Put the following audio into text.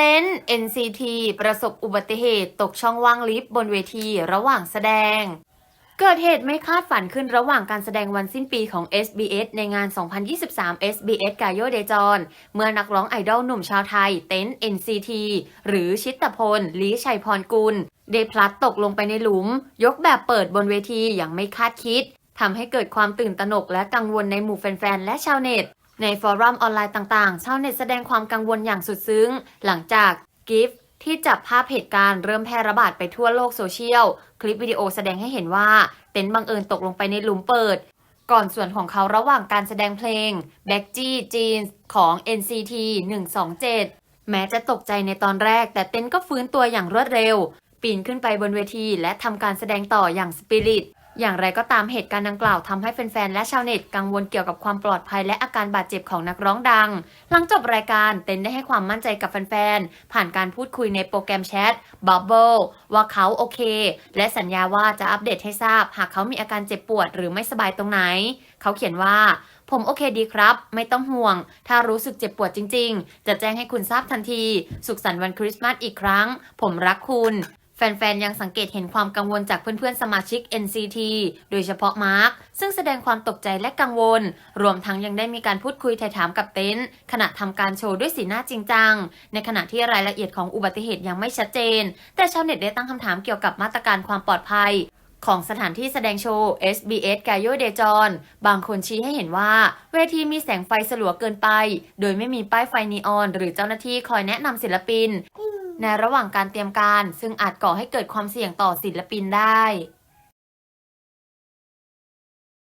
เต้น NCT ประสบอุบัติเหตุตกช่องว่างลิฟต์บนเวทีระหว่างแสดง เกิดเหตุไม่คาดฝันขึ้นระหว่างการแสดงวันสิ้นปีของ SBS ในงาน 2023 SBS g a y o d e j o n เมื่อนักร้องไอดอลหนุ่มชาวไทยเต้น NCT หรือชิตพลลีชัยพรกุล ได้พลัดตกลงไปในหลุม ยกแบบเปิดบนเวทีอย่างไม่คาดคิดทำให้เกิดความตื่นตระหนกและกังวลในหมู่แฟนๆ และชาวเน็ต ในฟอรัมออนไลน์ต่างๆ ชาวเน็ตแสดงความกังวลอย่างสุดซึ้ง หลังจากกิฟที่จับภาพเหตุการณ์เริ่มแพร่ระบาดไปทั่วโลกโซเชียล คลิปวิดีโอแสดงให้เห็นว่า เต็นท์บังเอิญตกลงไปในหลุมเปิด ก่อนส่วนของเขาระหว่างการแสดงเพลง b a c k g Jeans ของ NCT 127 แม้จะตกใจในตอนแรก แต่เต็นท์ก็ฟื้นตัวอย่างรวดเร็ว ปีนขึ้นไปบนเวทีและทำการแสดงต่ออย่างสปิริต อย่างไรก็ตามเหตุการณ์ดังกล่าวทำให้แฟนๆ และชาวเน็ตกังวลเกี่ยวกับความปลอดภัยและอาการบาดเจ็บของนักร้องดัง หลังจบรายการเต็นได้ให้ความมั่นใจกับแฟนๆ ผ่านการพูดคุยในโปรแกรมแชท Bubble ว่าเขาโอเค และสัญญาว่าจะอัปเดตให้ทราบ หากเขามีอาการเจ็บปวดหรือไม่สบายตรงไหน เขาเขียนว่าผมโอเคดีครับ ไม่ต้องห่วง ถ้ารู้สึกเจ็บปวดจริง ๆ จะแจ้งให้คุณทราบทันที สุขสันต์วันคริสต์มาสอีกครั้ง ผมรักคุณ แฟน ๆ ยังสังเกตเห็นความกังวลจากเพื่อน ๆ สมาชิก NCT โดยเฉพาะมาร์ค ซึ่งแสดงความตกใจและกังวล รวมทั้งยังได้มีการพูดคุยไถ่ถามกับเต็นท์ขณะทำการโชว์ด้วยสีหน้าจริงจัง ในขณะที่รายละเอียดของอุบัติเหตุยังไม่ชัดเจน แต่ชาวเน็ตได้ตั้งคำถามเกี่ยวกับมาตรการความปลอดภัยของสถานที่แสดงโชว์ SBS g a y o d e j o n บางคนชี้ให้เห็นว่า เวทีมีแสงไฟสลัวเกินไป โดยไม่มีป้ายไฟนีออน หรือเจ้าหน้าที่คอยแนะนำศิลปิน ในระหว่างการเตรียมการ ซึ่งอาจก่อให้เกิดความเสี่ยงต่อศิลปินได้